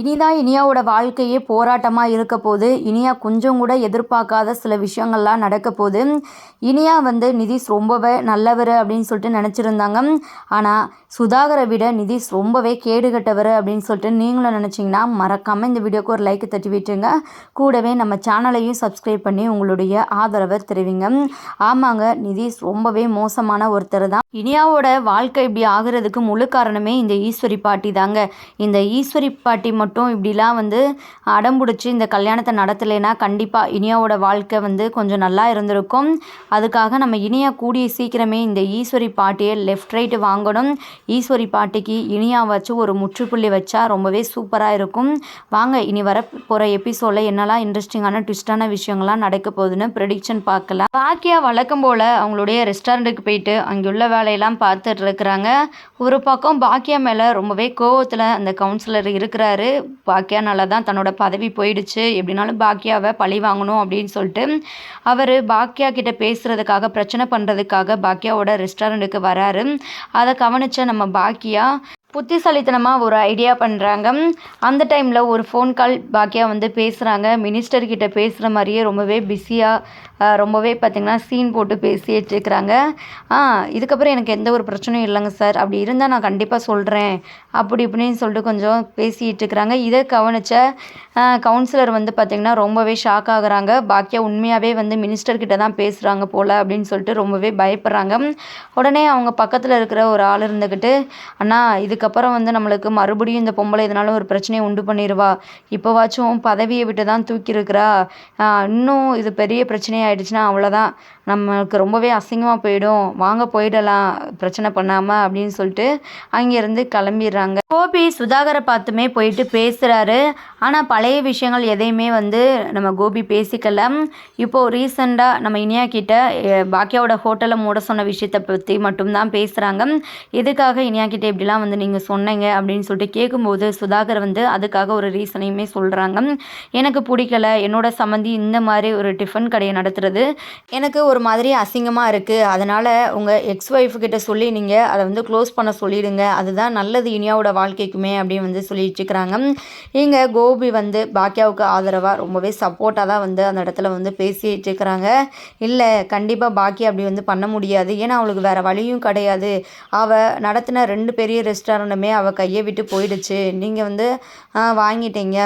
இனிதான் இனியாவோட வாழ்க்கையே போராட்டமாக இருக்க போது இனியா கொஞ்சம் கூட எதிர்பார்க்காத சில விஷயங்கள்லாம் நடக்க போகுது. இனியா வந்து நிதிஷ் ரொம்பவே நல்லவர் அப்படின்னு சொல்லிட்டு நினச்சிருந்தாங்க. ஆனால் சுதாகரை விட நிதிஷ் ரொம்பவே கேடுகட்டவர் அப்படின்னு சொல்லிட்டு நீங்களும் நினச்சிங்கன்னா மறக்காமல் இந்த வீடியோக்கு ஒரு லைக் தட்டி விட்டுருங்க. கூடவே நம்ம சேனலையும் சப்ஸ்கிரைப் பண்ணி உங்களுடைய ஆதரவை தெரிவிங்க. ஆமாங்க நிதிஷ் ரொம்பவே மோசமான ஒருத்தர் தான். இனியாவோட வாழ்க்கை இப்படி ஆகிறதுக்கு முழு காரணமே இந்த ஈஸ்வரி பாட்டி தாங்க. இந்த ஈஸ்வரி பாட்டி மட்டும் மட்டும் இப்படிலாம் வந்து அடம்பிடிச்சி இந்த கல்யாணத்தை நடத்தலைன்னா கண்டிப்பாக இனியாவோட வாழ்க்கை வந்து கொஞ்சம் நல்லா இருந்திருக்கும். அதுக்காக நம்ம இனியா கூடிய சீக்கிரமே இந்த ஈஸ்வரி பாட்டியை லெஃப்ட் ரைட்டு வாங்கணும். ஈஸ்வரி பாட்டிக்கு இனியா வச்சு ஒரு முற்றுப்புள்ளி வச்சா ரொம்பவே சூப்பராக இருக்கும். வாங்க இனி வர போகிற எபிசோடில் என்னெல்லாம் இன்ட்ரெஸ்டிங்கான ட்விஸ்டான விஷயங்கள்லாம் நடக்க போகுதுன்னு ப்ரெடிக்ஷன் பார்க்கலாம். பாக்கியா வழக்கம் போல் அவங்களுடைய ரெஸ்டாரண்ட்டுக்கு போயிட்டு உள்ள வேலையெல்லாம் பார்த்துட்டு இருக்கிறாங்க. ஒரு பக்கம் பாக்கியா மேலே ரொம்பவே கோவத்தில் அந்த கவுன்சிலர் இருக்கிறாரு. பாக்கியானால தான் தன்னோட பதவி போயிடுச்சு. எப்படினாலும் பாக்கியாவை பழி வாங்கணும் அப்படின்னு சொல்லிட்டு அவர் பாக்கியா கிட்ட பேசுகிறதுக்காக பிரச்சனை பண்ணுறதுக்காக பாக்கியாவோட ரெஸ்டாரண்ட்டுக்கு வராரு. அதை கவனித்த நம்ம பாக்கியா புத்திசாலித்தனமாக ஒரு ஐடியா பண்ணுறாங்க அந்த டைமில் ஒரு ஃபோன் கால் பாக்கியா வந்து பேசுகிறாங்க மினிஸ்டர்கிட்ட பேசுகிற மாதிரியே ரொம்பவே பிஸியாக ரொம்பவே பார்த்திங்கன்னா சீன் போட்டு பேசிகிட்டு இருக்கிறாங்க. ஆ இதுக்கப்புறம் எனக்கு எந்த ஒரு பிரச்சனையும் இல்லைங்க சார். அப்படி இருந்தால் நான் கண்டிப்பாக சொல்கிறேன் அப்படி இப்படின்னு சொல்லிட்டு கொஞ்சம் பேசிகிட்டு இருக்கிறாங்க. இதை கவனித்த கவுன்சிலர் வந்து பார்த்திங்கன்னா ரொம்பவே ஷாக் ஆகுறாங்க. பாக்கியா உண்மையாகவே வந்து மினிஸ்டர்கிட்ட தான் பேசுகிறாங்க போல் அப்படின்னு சொல்லிட்டு ரொம்பவே பயப்படுறாங்க. உடனே அவங்க பக்கத்தில் இருக்கிற ஒரு ஆள் இருந்துக்கிட்டு அண்ணா இதுக்கப்புறம் வந்து நம்மளுக்கு மறுபடியும் இந்த பொம்பளை இதனால ஒரு பிரச்சனையை உண்டு பண்ணிடுவா இப்போவாச்சும் பதவியை விட்டு தான் தூக்கியிருக்கிறா இன்னும் இது பெரிய பிரச்சனையாக ஆயிடுச்சுன்னா அவ்வளோதான் நம்மளுக்கு ரொம்பவே அசிங்கமாக போயிடும். வாங்க போயிடலாம் பிரச்சனை பண்ணாமல் அப்படின்னு சொல்லிட்டு அங்கேருந்து கிளம்பிடுறாங்க. கோபி சுதாகரை பார்த்துமே போயிட்டு பேசுகிறாரு ஆனால் பழைய விஷயங்கள் எதையுமே வந்து நம்ம கோபி பேசிக்கல. இப்போது ரீசெண்டாக நம்ம இனியா கிட்ட பாக்கியாவோட ஹோட்டலை மூட சொன்ன விஷயத்தை பற்றி மட்டும்தான் பேசுகிறாங்க எதுக்காக இனியா கிட்ட இப்படிலாம் வந்து நீங்கள் சொன்னீங்க அப்படின்னு சொல்லிட்டு கேட்கும்போது சுதாகர் வந்து அதுக்காக ஒரு ரீசனையுமே சொல்கிறாங்க எனக்கு பிடிக்கல. என்னோட சம்மந்தி இந்த மாதிரி ஒரு டிஃபன் கடையை நடத்துறது. எனக்கு ஒரு ஒரு மாதிரி அசிங்கமாக இருக்குது அதனால் உங்கள் எக்ஸ் ஒய்ஃப் கிட்ட சொல்லி நீங்கள் அதை வந்து க்ளோஸ் பண்ண சொல்லிடுங்க. அதுதான் நல்லது இனியாவோட வாழ்க்கைக்குமே அப்படின்னு வந்து சொல்லிட்டு நீங்கள் இங்கே கோபி வந்து பாக்கியாவுக்கு ஆதரவாக ரொம்பவே சப்போர்ட்டாக தான் வந்து அந்த இடத்துல வந்து பேசிட்டு இருக்கிறாங்க. இல்லை கண்டிப்பாக பாக்கியா அப்படி வந்து பண்ண முடியாது. ஏன்னா அவளுக்கு வேறு வழியும் கிடையாது. அவள் நடத்தின ரெண்டு பெரிய ரெஸ்டாரண்ட்டுமே அவள் கையை விட்டு போயிடுச்சு. நீங்கள் வந்து வாங்கிட்டீங்க.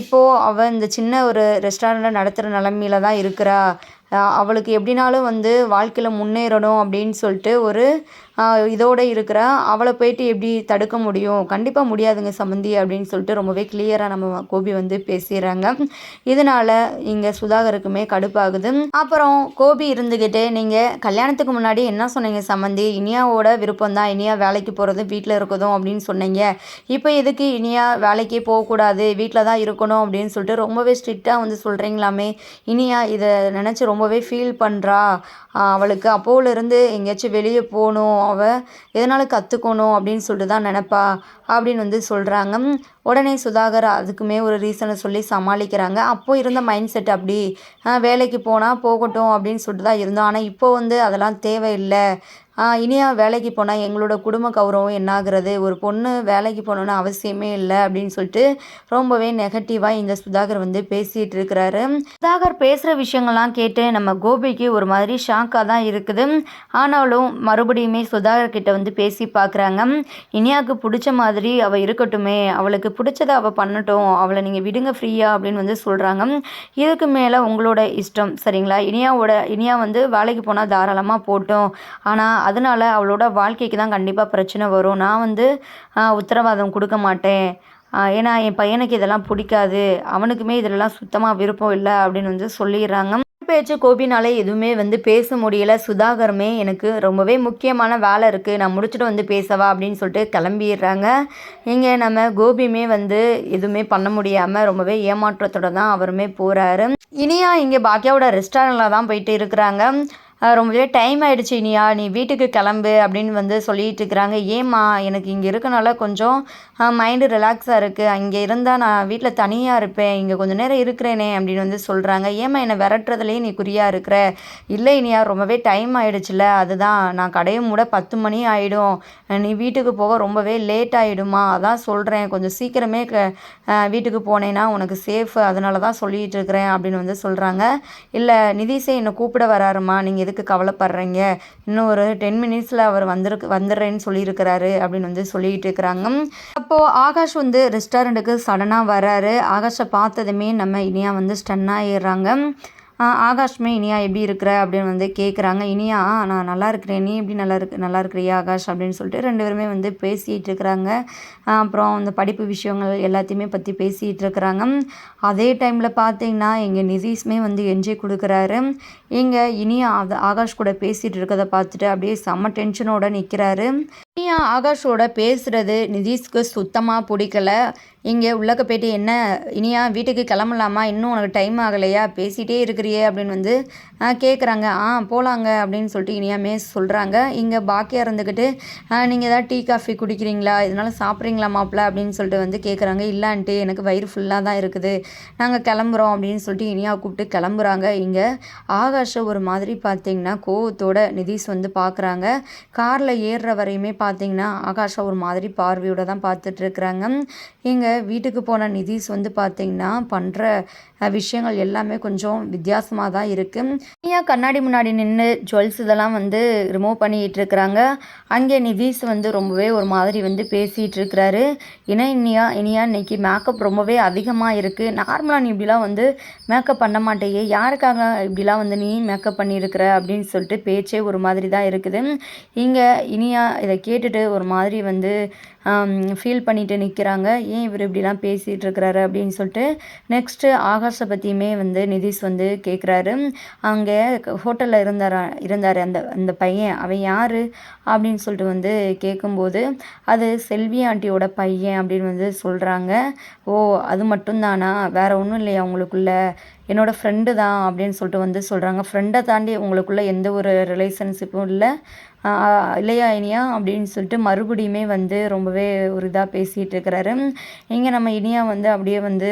இப்போது அவள் இந்த சின்ன ஒரு ரெஸ்டாரண்ட்டை நடத்துகிற நிலமையில தான் இருக்கிறா. அவளுக்கு எப்படினாலும் வந்து வாழ்க்கையில் முன்னேறணும் அப்படின்னு சொல்லிட்டு ஒரு இதோட இருக்கிற அவளை போயிட்டு எப்படி தடுக்க முடியும்? கண்டிப்பாக முடியாதுங்க சம்மந்தி அப்படின்னு சொல்லிட்டு ரொம்பவே கிளியராக நம்ம கோபி வந்து பேசிடுறாங்க. இதனால் இங்கே சுதாகருக்குமே கடுப்பாகுது. அப்புறம் கோபி இருந்துக்கிட்டு நீங்கள் கல்யாணத்துக்கு முன்னாடி என்ன சொன்னீங்க சம்மந்தி இனியாவோட விருப்பம் தான் இனியா வேலைக்கு போகிறது வீட்டில் இருக்கதும் அப்படின்னு சொன்னீங்க. இப்போ எதுக்கு இனியா வேலைக்கே போகக்கூடாது? வீட்டில் தான் இருக்கணும் அப்படின்னு சொல்லிட்டு ரொம்பவே ஸ்ட்ரிக்டாக வந்து சொல்கிறீங்களாமே இனியா இதை நினச்சி ரொம்பவே ஃபீல் பண்ணுறா அவளுக்கு அப்போலேருந்து எங்கேயாச்சும் வெளியே போகணும். அவள் எதனால் கற்றுக்கணும் அப்படின்னு சொல்லிட்டு தான் நினப்பா அப்படின்னு வந்து சொல்கிறாங்க உடனே சுதாகர் அதுக்குமே ஒரு ரீசனை சொல்லி சமாளிக்கிறாங்க. அப்போ இருந்த மைண்ட் செட் அப்படி வேலைக்கு போனால் போகட்டும் அப்படின்னு சொல்லிட்டு தான் இருந்தோம். ஆனால் இப்போ வந்து அதெல்லாம் தேவையில்லை. இனியா வேலைக்கு போனால் எங்களோட குடும்ப கௌரவம் என்னாகிறது? ஒரு பொண்ணு வேலைக்கு போகணுன்னு அவசியமே இல்லை அப்படின்னு சொல்லிட்டு ரொம்பவே நெகட்டிவாக இந்த சுதாகர் வந்து பேசிகிட்டு இருக்கிறாரு. சுதாகர் பேசுகிற விஷயங்கள்லாம் கேட்டு நம்ம கோபிக்கு ஒரு மாதிரி ஷாக்காக தான் இருக்குது. ஆனாலும் மறுபடியுமே சுதாகர் கிட்ட வந்து பேசி பார்க்குறாங்க இனியாவுக்கு பிடிச்ச மாதிரி அவள் இருக்கட்டுமே. அவளுக்கு பிடிச்சதை அவள் பண்ணட்டும். அவளை நீங்கள் விடுங்க ஃப்ரீயாக அப்படின்னு வந்து சொல்கிறாங்க இதுக்கு மேலே உங்களோட இஷ்டம் சரிங்களா? இனியாவோட இனியா வந்து வேலைக்கு போனால் தாராளமாக போட்டோம். ஆனால் அதனால அவளோட வாழ்க்கைக்கு தான் கண்டிப்பாக பிரச்சனை வரும். நான் வந்து உத்தரவாதம் கொடுக்க மாட்டேன். ஏன்னா என் பையனுக்கு இதெல்லாம் பிடிக்காது. அவனுக்குமே இதெல்லாம் சுத்தமாக விருப்பம் இல்லை அப்படின்னு வந்து சொல்லிடுறாங்க. பேச்சு கோபினால எதுவுமே வந்து பேச முடியல. சுதாகருமே எனக்கு ரொம்பவே முக்கியமான வேலை இருக்குது நான் முடிச்சுட்டு வந்து பேசவா அப்படின்னு சொல்லிட்டு கிளம்பிடுறாங்க. இங்கே நம்ம கோபியுமே வந்து எதுவுமே பண்ண முடியாமல் ரொம்பவே ஏமாற்றத்தோட தான் அவருமே போகிறாரு இனியா இங்கே பாக்கியாவோட ரெஸ்டாரண்ட்டில் தான் போயிட்டு இருக்கிறாங்க. ரொம்பவே டைம் ஆகிடுச்சு இனியா. நீ வீட்டுக்கு கிளம்பு அப்படின்னு வந்து சொல்லிட்டு இருக்கிறாங்க. ஏம்மா எனக்கு இங்கே இருக்கனால கொஞ்சம் மைண்டு ரிலாக்ஸாக இருக்குது அங்கே இருந்தால் நான் வீட்டில் தனியாக இருப்பேன். இங்கே கொஞ்சம் நேரம் இருக்கிறேனே அப்படின்னு வந்து சொல்கிறாங்க ஏம்மா என்னை விரட்டுறதுலேயே நீ குறியாக இருக்கிற? இல்லை இனியா ரொம்பவே டைம் ஆகிடுச்சுல அதுதான் நான் கடையை மூட பத்து மணி ஆகிடும் நீ வீட்டுக்கு போக ரொம்பவே லேட் ஆகிடுமா அதான் சொல்கிறேன் கொஞ்சம் சீக்கிரமே க வீட்டுக்கு போனேன்னா உனக்கு சேஃப் அதனால தான் சொல்லிகிட்டு இருக்கிறேன் அப்படின்னு வந்து சொல்கிறாங்க இல்லை நிதிஷே என்னை கூப்பிட வராருமா நீங்கள் எதுக்கு கவலைப்படுறீங்க? இன்னும் ஒரு டென் மினிட்ஸில் அவர் வந்துருக்கு வந்துடுறேன்னு சொல்லியிருக்கிறாரு அப்படின்னு வந்து சொல்லிகிட்டு இருக்கிறாங்க. அப்போது ஆகாஷ் வந்து ரெஸ்டாரண்ட்டுக்கு சடனாக வராரு. ஆகாஷை பார்த்ததுமே நம்ம இனியா வந்து ஸ்டன் ஆயிடுறாங்க. ஆகாஷ்மே இனியா எப்படி இருக்கிற? அப்படின்னு வந்து கேட்குறாங்க இனியா நான் நல்லா இருக்கிறேன். நீ எப்படி நல்லா இருக்கு நல்லா இருக்கிறியா ஆகாஷ்? அப்படின்னு சொல்லிட்டு ரெண்டு பேருமே வந்து பேசிகிட்டு இருக்கிறாங்க. அப்புறம் இந்த படிப்பு விஷயங்கள் எல்லாத்தையுமே பற்றி பேசிகிட்டு இருக்கிறாங்க. அதே டைமில் பார்த்தீங்கன்னா எங்கள் நிதிஷ்மே வந்து என்ஜி கொடுக்குறாரு. இங்கே இனியா அது ஆகாஷ் கூட பேசிகிட்டு இருக்கிறத பார்த்துட்டு அப்படியே செம்ம டென்ஷனோடு நிற்கிறாரு இனியா ஆகாஷோட பேசுகிறது நிதிஷ்க்கு சுத்தமாக பிடிக்கல. இங்கே உள்ளக்க போயிட்டு என்ன? இனியா வீட்டுக்கு கிளம்பலாமா? இன்னும் உனக்கு டைம் ஆகலையா? பேசிகிட்டே இருக்கிறியே அப்படின்னு வந்து கேட்குறாங்க ஆ போகலாங்க அப்படின்னு சொல்லிட்டு இனியாமே சொல்கிறாங்க இங்கே பாக்கியாக இருந்துக்கிட்டு நீங்கள் ஏதாவது டீ காஃபி குடிக்கிறீங்களா? இதனால சாப்பிட்றீங்களா மாப்பிள்ள? அப்படின்னு சொல்லிட்டு வந்து கேட்குறாங்க இல்லான்ட்டு எனக்கு வயிறு ஃபுல்லாக தான் இருக்குது. நாங்கள் கிளம்புறோம் அப்படின்னு சொல்லிட்டு இனியா கூப்பிட்டு கிளம்புறாங்க. இங்கே ஆகாஷை ஒரு மாதிரி பார்த்தீங்கன்னா கோவத்தோட நிதிஷ் வந்து பார்க்குறாங்க காரில் ஏறுற வரையுமே பார்த்தீங்கன்னா ஆகாஷா ஒரு மாதிரி பார்வையோட தான் பார்த்துட்ருக்குறாங்க. எங்கள் இங்கே வீட்டுக்கு போன நிதிஷ் வந்து பார்த்தீங்கன்னா பண்ணுற விஷயங்கள் எல்லாமே கொஞ்சம் வித்தியாசமாக தான் இருக்குது இனியா கண்ணாடி முன்னாடி நின்று ஜுவல்ஸ் இதெல்லாம் வந்து ரிமூவ் பண்ணிகிட்டு இருக்கிறாங்க அங்கே நிதிஷ் வந்து ரொம்பவே ஒரு மாதிரி வந்து பேசிகிட்டு இருக்கிறாரு ஏன்னா இனியா இனியா இன்னைக்கு மேக்கப் ரொம்பவே அதிகமாக இருக்குது நார்மலாக நீ இப்படிலாம் வந்து மேக்கப் பண்ண மாட்டேயே. யாருக்காக இப்படிலாம் வந்து நீ மேக்கப் பண்ணியிருக்கிற? அப்படின்னு சொல்லிட்டு பேச்சே ஒரு மாதிரி தான் இருக்குது. இங்கே இனியா இதை கேட்டுட்டு ஒரு மாதிரி வந்து ஃபீல் பண்ணிட்டு நிற்கிறாங்க ஏன் இவர் இப்படிலாம் பேசிகிட்டு இருக்கிறாரு அப்படின்னு சொல்லிட்டு நெக்ஸ்ட்டு ஆகாஷை பற்றியுமே வந்து நிதிஷ் வந்து கேட்குறாரு அங்கே ஹோட்டலில் இருந்தார் இருந்தார் அந்த அந்த பையன். அவன் யார் அப்படின்னு சொல்லிட்டு வந்து கேட்கும்போது அது செல்வி ஆண்டியோட பையன் அப்படின்னு வந்து சொல்கிறாங்க ஓ அது மட்டும்தானா? வேற ஒன்றும் இல்லையா அவங்களுக்குள்ள என்னோடய ஃப்ரெண்டு தான் அப்படின்னு சொல்லிட்டு வந்து சொல்கிறாங்க ஃப்ரெண்டை தாண்டி உங்களுக்குள்ளே எந்த ஒரு ரிலேஷன்ஷிப்பும் இல்லை. இல்லையா இனியா? அப்படின்னு சொல்லிட்டு மறுபடியுமே வந்து ரொம்பவே ஒரு இதாக பேசிகிட்டு இருக்கிறாரு. இங்கே நம்ம இனியா வந்து அப்படியே வந்து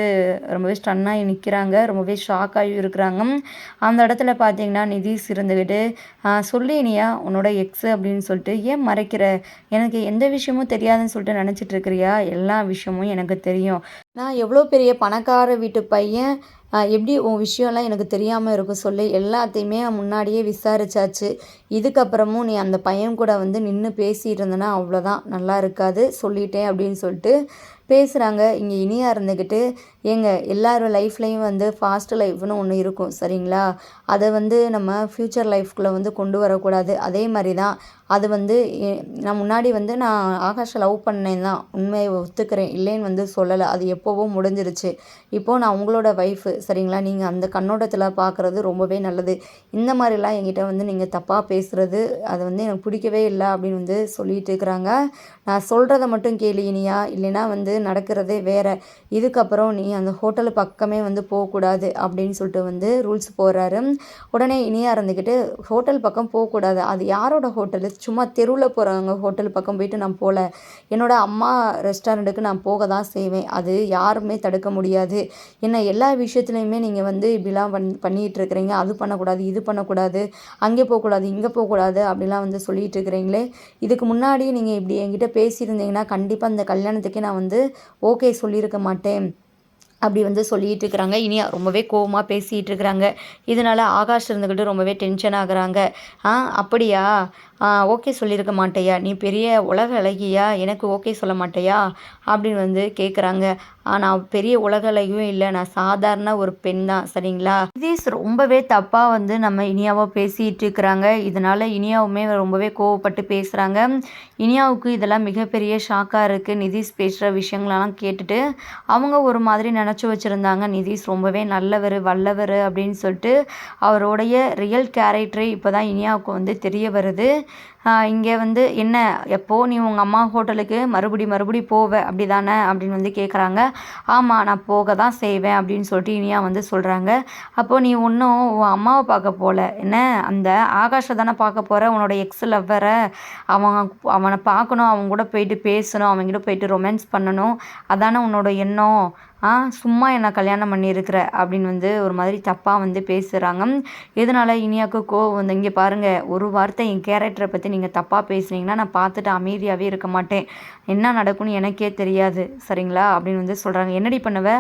ரொம்பவே ஸ்டன்னாகி நிற்கிறாங்க ரொம்பவே ஷாக் ஆகி இருக்கிறாங்க. அந்த இடத்துல பார்த்தீங்கன்னா நிதிஷ் இருந்துக்கிட்டு "ஆஹ் சொல்லு இனியா உன்னோட எக்ஸ் அப்படின்னு சொல்லிட்டு ஏன் மறைக்கிற? எனக்கு எந்த விஷயமும் தெரியாதுன்னு சொல்லிட்டு நினச்சிட்டு இருக்கிறியா? எல்லா விஷயமும் எனக்கு தெரியும். நான் எவ்வளோ பெரிய பணக்கார வீட்டு பையன் எப்படி உன் விஷயம்லாம் எனக்கு தெரியாமல் இருக்கும் சொல்லி. எல்லாத்தையுமே முன்னாடியே விசாரிச்சாச்சு. இதுக்கப்புறமும் நீ அந்த பையன் கூட வந்து நின்று பேசிகிட்டு இருந்தனா அவ்வளோதான் நல்லா இருக்காது சொல்லிட்டேன் அப்படின்னு சொல்லிட்டு பேசுகிறாங்க இங்கே இனியாக இருந்துக்கிட்டு ஏங்க எல்லாரோட லைஃப்லேயும் வந்து ஃபாஸ்ட் லைஃப்னு ஒன்று இருக்கும் சரிங்களா? அதை வந்து நம்ம ஃப்யூச்சர் லைஃப்குள்ளே வந்து கொண்டு வரக்கூடாது. அதே மாதிரி தான் அது வந்து நான் முன்னாடி வந்து நான் ஆகாஷை லவ் பண்ணேன் தான். உண்மையை ஒத்துக்கிறேன். இல்லைன்னு வந்து சொல்லலை. அது எப்போவோ முடிஞ்சிருச்சு. இப்போது நான் உங்களோட ஒய்ஃபு சரிங்களா? நீங்கள் அந்த கண்ணோட்டத்தில் பார்க்குறது ரொம்பவே நல்லது. இந்த மாதிரிலாம் என்கிட்ட வந்து நீங்கள் தப்பாக பேசுகிறது அது வந்து எனக்கு பிடிக்கவே இல்லை அப்படின்னு வந்து சொல்லிட்டு இருக்கிறாங்க. நான் சொல்கிறத மட்டும் கேளு இனியா. இல்லைன்னா வந்து நடக்கிறதே வேறு. இதுக்கப்புறம் நீ அந்த ஹோட்டல் பக்கமே வந்து போகக்கூடாது அப்படின்னு சொல்லிட்டு வந்து ரூல்ஸ் போடுறாரு. உடனே இனியாக இருந்துக்கிட்டு ஹோட்டல் பக்கம் போகக்கூடாது. அது யாரோட ஹோட்டலு? சும்மா தெருவில் போகிறவங்க ஹோட்டல் பக்கம் போயிட்டு நான் போகல என்னோடய அம்மா ரெஸ்டாரண்ட்டுக்கு நான் போக தான் செய்வேன். அது யாருமே தடுக்க முடியாது. என்ன எல்லா விஷயத்துலையுமே நீங்கள் வந்து இப்படிலாம் பண் பண்ணிகிட்டு இருக்கிறீங்க. அது பண்ணக்கூடாது இது பண்ணக்கூடாது அங்கே போகக்கூடாது இங்கே போகக்கூடாது அப்படிலாம் வந்து சொல்லிகிட்டு இருக்கிறீங்களே. இதுக்கு முன்னாடி நீங்கள் இப்படி என்கிட்ட பேசியிருந்தீங்கன்னா கண்டிப்பாக அந்த கல்யாணத்துக்கே நான் வந்து ஓகே சொல்லியிருக்க மாட்டேன். அப்படி வந்து சொல்லிட்டு இருக்கிறாங்க இனியா ரொம்பவே கோவமாக பேசிகிட்டு இருக்கிறாங்க இதனால ஆகாஷ் இருந்துக்கிட்டு ரொம்பவே டென்ஷன் ஆகுறாங்க. ஆ அப்படியா? ஓகே சொல்லியிருக்க மாட்டேயா. நீ பெரிய உலக அழகியா? எனக்கு ஓகே சொல்ல மாட்டேயா? அப்படின்னு வந்து கேட்குறாங்க நான் பெரிய உலக அழகியும் இல்லை. நான் சாதாரண ஒரு பெண் தான். சரிங்களா? நிதிஷ் ரொம்பவே தப்பாக வந்து நம்ம இனியாவை பேசிகிட்டு இருக்கிறாங்க. இதனால இனியாவுமே ரொம்பவே கோவப்பட்டு பேசுகிறாங்க இனியாவுக்கு இதெல்லாம் மிகப்பெரிய ஷாக்காக இருக்குது நிதிஷ் பேசுகிற விஷயங்களெல்லாம் கேட்டுட்டு அவங்க ஒரு மாதிரி நினச்சி வச்சுருந்தாங்க. நிதிஷ் ரொம்பவே நல்லவர் வல்லவர் அப்படின்னு சொல்லிட்டு அவருடைய ரியல் கேரக்டரே இப்போ தான் இனியாவுக்கு வந்து தெரிய வருது. இங்கே வந்து என்ன எப்போ நீ உங்கள் அம்மா ஹோட்டலுக்கு மறுபடி மறுபடி போவ? அப்படி தானே அப்படின்னு வந்து கேட்குறாங்க ஆமாம் நான் போக தான் செய்வேன் அப்படின்னு சொல்லிட்டு இனியா வந்து சொல்கிறாங்க அப்போது நீ ஒன்றும் உன் அம்மாவை பார்க்க போகல என்ன அந்த ஆகாஷை தானே பார்க்க போகிற உன்னோட எக்ஸ் லவ்வரை அவன் அவனை பார்க்கணும் அவங்க கூட போயிட்டு பேசணும் அவங்ககிட்ட போயிட்டு ரொமான்ஸ் பண்ணணும். அதானே உன்னோட எண்ணம். சும்மா என்ன கல்யாணம் பண்ணியிருக்கிற அப்படின்னு வந்து ஒரு மாதிரி தப்பாக வந்து பேசுகிறாங்க இதனால் இனியாவுக்கு கோவம் வந்து இங்கே பாருங்கள் ஒரு வார்த்தை என் கேரக்டரை பற்றி நீங்கள் தப்பாக பேசுனீங்கன்னா நான் பார்த்துட்டு அமைதியாகவே இருக்க மாட்டேன். என்ன நடக்கும்னு எனக்கே தெரியாது சரிங்களா? அப்படின்னு வந்து சொல்கிறாங்க என்னடி பண்ணுவ?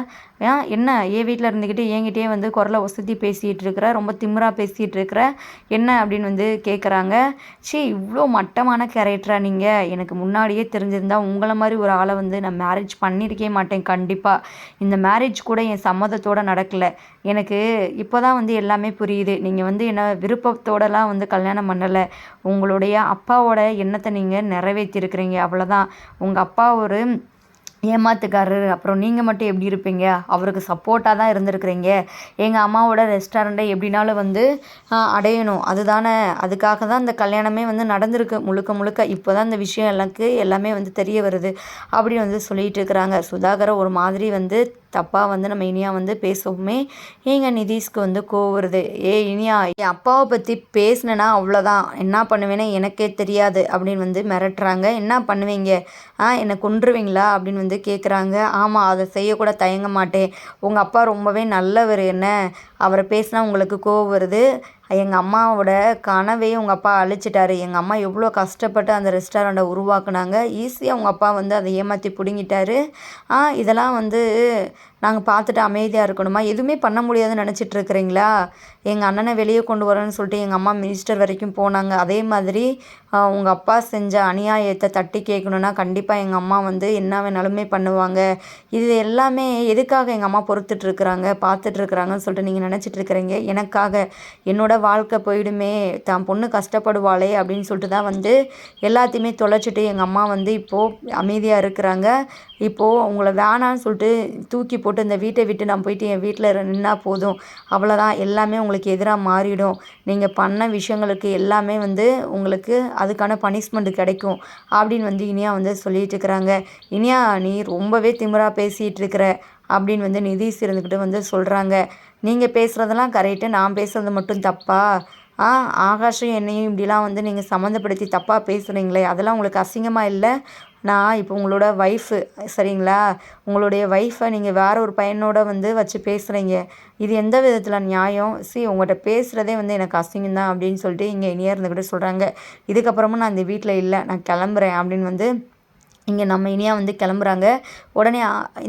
ஏன் என்ன ஏன் வீட்டில் இருந்துக்கிட்டு என்கிட்டயே வந்து குரலை வசதி பேசிகிட்டு இருக்கிற ரொம்ப திமிராக பேசிகிட்டு இருக்கிற என்ன அப்படின்னு வந்து கேட்குறாங்க சே இவ்வளோ மட்டமான கேரக்டராக நீங்கள் எனக்கு முன்னாடியே தெரிஞ்சிருந்தால் உங்களை மாதிரி ஒரு ஆளை வந்து நான் மேரேஜ் பண்ணியிருக்கே மாட்டேன் கண்டிப்பாக இந்த மேரேஜ் கூட என் சம்மதத்தோடு நடக்கலை. எனக்கு இப்போ தான் வந்து எல்லாமே புரியுது. நீங்கள் வந்து என்ன விருப்பத்தோடலாம் வந்து கல்யாணம் பண்ணலை. உங்களுடைய அப்பாவோட எண்ணத்தை நீங்கள் நிறைவேற்றிருக்கிறீங்க. அவ்வளோதான் உங்கள் அப்பா ஒரு ஏமாத்துக்காரர். அப்புறம் நீங்கள் மட்டும் எப்படி இருப்பீங்க? அவருக்கு சப்போர்ட்டாக தான் இருந்திருக்கிறீங்க. எங்கள் அம்மாவோட ரெஸ்டாரண்ட்டை எப்படினாலும் வந்து அடையணும். அதுதானே. அதுக்காக தான் இந்த கல்யாணமே வந்து நடந்திருக்கு. முழுக்க முழுக்க இப்போ தான் இந்த விஷயம் எனக்கு எல்லாமே வந்து தெரிய வருது. அப்படின்னு வந்து சொல்லிகிட்டு இருக்கிறாங்க. சுதாகரை ஒரு மாதிரி வந்து தப்பாக வந்து நம்ம இனியா வந்து பேசவுமே எங்கள் நிதிஷ்க்கு வந்து கோவுறது ஏ இனியா என் அப்பாவை பற்றி பேசினேன்னா அவ்வளோதான் என்ன பண்ணுவேன்னு எனக்கே தெரியாது. அப்படின்னு வந்து மிரட்டுறாங்க. என்ன பண்ணுவீங்க? ஆ என்னை கொன்றுவீங்களா? அப்படின்னு வந்து கேட்குறாங்க ஆமாம் அதை செய்யக்கூட தயங்க மாட்டேன். உங்கள் அப்பா ரொம்பவே நல்லவர் என்ன? அவரை பேசினா உங்களுக்கு கோவம் வருது. எங்கள் அம்மாவோட கனவே உங்கள் அப்பா அழிச்சிட்டாரு. எங்கள் அம்மா எவ்வளோ கஷ்டப்பட்டு அந்த ரெஸ்டாரண்ட்டை உருவாக்குனாங்க. ஈஸியாக உங்கள் அப்பா வந்து அதை ஏமாற்றி பிடுங்கிட்டாரு. இதெல்லாம் வந்து நாங்கள் பார்த்துட்டு அமைதியாக இருக்கணுமா? எதுவுமே பண்ண முடியாதுன்னு நினச்சிட்டு இருக்கிறீங்களா? எங்கள் அண்ணனை வெளியே கொண்டு வரேன்னு சொல்லிட்டு எங்கள் அம்மா மினிஸ்டர் வரைக்கும் போனாங்க. அதே மாதிரி உங்கள் அப்பா செஞ்ச அநியாயத்தை தட்டி கேட்கணுன்னா கண்டிப்பாக எங்கள் அம்மா வந்து என்ன வேணாலுமே பண்ணுவாங்க. இது எல்லாமே எதுக்காக எங்கள் அம்மா பொறுத்துட்ருக்குறாங்க பார்த்துட்ருக்குறாங்கன்னு சொல்லிட்டு நீங்கள் நினச்சிட்டு இருக்கிறீங்க. எனக்காக என்னோட வாழ்க்கை போயிடுமே தான் பொண்ணு கஷ்டப்படுவாளே அப்படின்னு சொல்லிட்டு தான் வந்து எல்லாத்தையுமே தொலைச்சிட்டு எங்கள் அம்மா வந்து இப்போது அமைதியாக இருக்கிறாங்க. இப்போது உங்களை வேணான்னு சொல்லிட்டு தூக்கி போட்டு இந்த வீட்டை விட்டு நான் போயிட்டு என் வீட்டில் நின்னா போதும். அவ்வளோதான் எல்லாமே உங்களுக்கு எதிராக மாறிடும். நீங்கள் பண்ண விஷயங்களுக்கு எல்லாமே வந்து உங்களுக்கு அதுக்கான பனிஷ்மெண்ட் கிடைக்கும் அப்படின்னு வந்து இனியா வந்து சொல்லிட்டு இருக்கிறாங்க. இனியா நீ ரொம்பவே திமிராக பேசிகிட்டு இருக்கிற அப்படின்னு வந்து நிதிஷ் இருந்துக்கிட்டு வந்து சொல்கிறாங்க நீங்கள் பேசுகிறதெல்லாம் கரெக்டு நான் பேசுகிறது மட்டும் தப்பா? ஆ ஆகாஷும் என்னையும் இப்படிலாம் வந்து நீங்கள் சம்மந்தப்படுத்தி தப்பாக பேசுகிறீங்களே அதெல்லாம் உங்களுக்கு அசிங்கமாக இல்லை? நான் இப்போ உங்களோட ஒய்ஃபு சரிங்களா? உங்களுடைய ஒய்ஃபை நீங்கள் வேறு ஒரு பையனோட வந்து வச்சு பேசுகிறீங்க இது எந்த விதத்தில் நியாயம்? சி உங்கள்கிட்ட பேசுகிறதே வந்து எனக்கு அசிங்கம் தான் அப்படின்னு சொல்லிட்டு இங்கே இனியாக இருந்துக்கிட்டு சொல்கிறாங்க இதுக்கப்புறமும் நான் இந்த வீட்டில் இல்லை நான் கிளம்புறேன் அப்படின்னு வந்து இங்கே நம்ம இனியா வந்து கிளம்புறாங்க. உடனே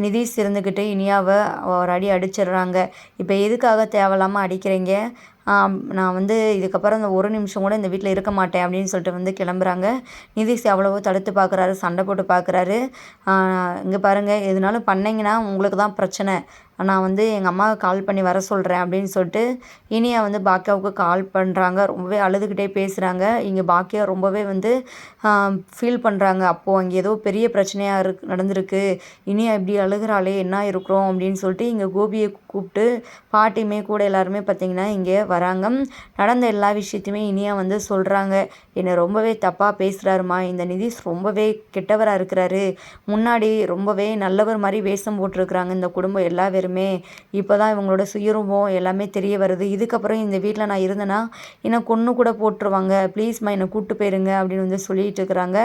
நிதிஷ் இருந்துக்கிட்டு இனியாவை ஒரு அடி அடிச்சிடுறாங்க. இப்போ எதுக்காக தேவையில்லாமல் அடிக்கிறீங்க? நான் வந்து இதுக்கப்புறம் இந்த ஒரு நிமிஷம் கூட இந்த வீட்டில் இருக்க மாட்டேன் அப்படின்னு சொல்லிட்டு வந்து கிளம்புறாங்க. நிதிஷ் எவ்வளவோ தடுத்து பார்க்குறாரு சண்டை போட்டு பார்க்குறாரு இங்கே பாருங்கள் எதுனாலும் பண்ணிங்கன்னா உங்களுக்கு தான் பிரச்சனை. நான் வந்து எங்கள் அம்மாவை கால் பண்ணி வர சொல்கிறேன் அப்படின்னு சொல்லிட்டு இனியா வந்து பாக்கியாவுக்கு கால் பண்ணுறாங்க ரொம்பவே அழுதுகிட்டே பேசுகிறாங்க இங்கே பாக்கியா ரொம்பவே வந்து ஃபீல் பண்ணுறாங்க அப்போது அங்கே ஏதோ பெரிய பிரச்சனையாக இருக்கு நடந்திருக்கு. இனியா இப்படி அழுகிறாளே என்ன இருக்கிறோம் அப்படின்னு சொல்லிட்டு இங்கே கோபியை கூப்பிட்டு பாட்டியுமே கூட எல்லாருமே பார்த்திங்கன்னா இங்கே வராங்க. நடந்த எல்லா விஷயத்தையுமே இனியா வந்து சொல்கிறாங்க என்னை ரொம்பவே தப்பாக பேசுகிறாருமா இந்த நிதிஷ் ரொம்பவே கெட்டவராக இருக்கிறாரு. முன்னாடி ரொம்பவே நல்லவர் மாதிரி வேஷம் போட்டிருக்கிறாங்க. இந்த குடும்பம் எல்லா பேருமே இப்போ தான் இவங்களோட சுயரூபம் எல்லாமே தெரிய வருது. இதுக்கப்புறம் இந்த வீட்டில் நான் இருந்தேன்னா என்னை கொன்று கூட போட்டுருவாங்க. ப்ளீஸ்மா என்னை கூப்பிட்டு போயிருங்க அப்படின்னு வந்து சொல்லிட்டு இருக்கிறாங்க.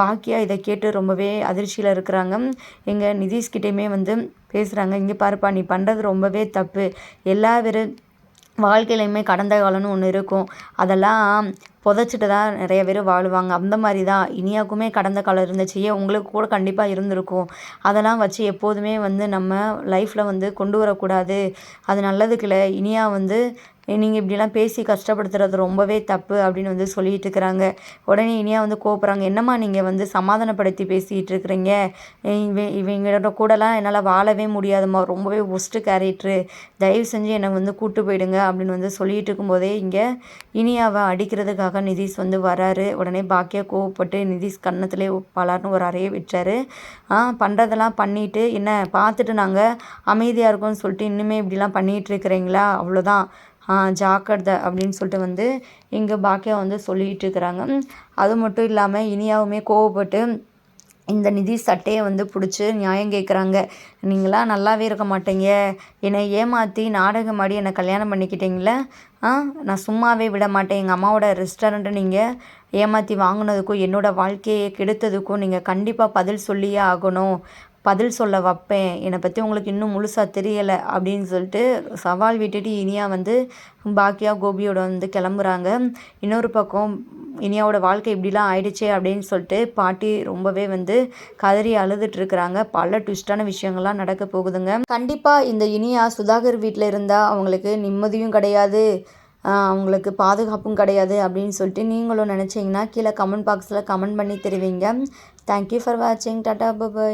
பாக்கியா இதை கேட்டு ரொம்பவே அதிர்ச்சியில் இருக்கிறாங்க. எங்கள் நிதிஷ்கிட்டையுமே வந்து பேசுகிறாங்க இங்கே பாருப்பா நீ பண்ணுறது ரொம்பவே தப்பு. எல்லா பேரும் வாழ்க்கையிலையுமே கடந்த காலம்னு ஒன்று இருக்கும். அதெல்லாம் புதைச்சிட்டு தான் நிறைய பேர் வாழுவாங்க. அந்த மாதிரி தான் இனியாவுக்குமே கடந்த காலம் இருந்துச்சு உங்களுக்கு கூட கண்டிப்பாக இருந்திருக்கும். அதெல்லாம் வச்சு எப்போதுமே வந்து நம்ம லைஃப்பில் வந்து கொண்டு வரக்கூடாது. அது நல்லதுக்கு இல்லை. இனியா வந்து நீங்கள் இப்படிலாம் பேசி கஷ்டப்படுத்துறது ரொம்பவே தப்பு அப்படின்னு வந்து சொல்லிட்டு இருக்கிறாங்க. உடனே இனியா வந்து கோப்புறாங்க என்னம்மா நீங்கள் வந்து சமாதானப்படுத்தி பேசிகிட்டு இருக்கிறீங்க? இவங்களோட கூடலாம் என்னால் வாழவே முடியாதும்மா. ரொம்பவே ஒஸ்ட்டு கேரக்டரு தயவு செஞ்சு என்னை வந்து கூட்டு போயிடுங்க அப்படின்னு வந்து சொல்லிட்டு இருக்கும்போதே இங்கே இனியாவை அடிக்கிறதுக்காக நிதிஷ் வந்து வராரு. உடனே பாக்கியா கோவப்பட்டு நிதிஷ் கன்னத்திலே பலார்னு ஒரு அறையை விட்டாரு. பண்ணுறதெல்லாம் பண்ணிவிட்டு என்ன பார்த்துட்டு நாங்கள் அமைதியாக இருக்கோம்னு சொல்லிட்டு இன்னுமே இப்படிலாம் பண்ணிகிட்டு இருக்கிறீங்களா? அவ்வளோதான் ஜாக்கிரதை அப்படின்னு சொல்லிட்டு வந்து இங்கே பாக்கியா வந்து சொல்லிகிட்டு இருக்கிறாங்க. அது மட்டும் இல்லாமல் இனியாவுமே கோவப்பட்டு இந்த நிதி சட்டையை வந்து பிடிச்சி நியாயம் கேட்குறாங்க நீங்களாம் நல்லாவே இருக்க மாட்டீங்க. என்னை ஏமாற்றி நாடகம் ஆடி என்னை கல்யாணம் பண்ணிக்கிட்டீங்களே? ஆ நான் சும்மாவே விட மாட்டேன். எங்கள் அம்மாவோட ரெஸ்டாரண்ட்டை நீங்கள் ஏமாற்றி வாங்கினதுக்கும் என்னோடய வாழ்க்கையை கெடுத்ததுக்கும் நீங்கள் கண்டிப்பாக பதில் சொல்லியே ஆகணும். பதில் சொல்ல வைப்பேன். என்னை பற்றி உங்களுக்கு இன்னும் முழுசாக தெரியலை அப்படின்னு சொல்லிட்டு சவால் விட்டுட்டு இனியா வந்து பாக்கியா கோபியோட வந்து கிளம்புறாங்க. இன்னொரு பக்கம் இனியாவோட வாழ்க்கை இப்படிலாம் ஆயிடுச்சே அப்படின்னு சொல்லிட்டு பாட்டி ரொம்பவே வந்து கதறி அழுதுட்ருக்குறாங்க பல ட்விஸ்டான விஷயங்கள்லாம் நடக்க போகுதுங்க. கண்டிப்பாக இந்த இனியா சுதாகர் வீட்டில் இருந்தால் அவங்களுக்கு நிம்மதியும் கிடையாது. அவங்களுக்கு பாதுகாப்பும் கிடையாது அப்படின்னு சொல்லிட்டு நீங்களும் நினச்சிங்கன்னா கீழே கமெண்ட் பாக்ஸில் கமெண்ட் பண்ணி தெரிவிங்க. தேங்க்யூ ஃபார் வாட்சிங் டாட்டா பபாய்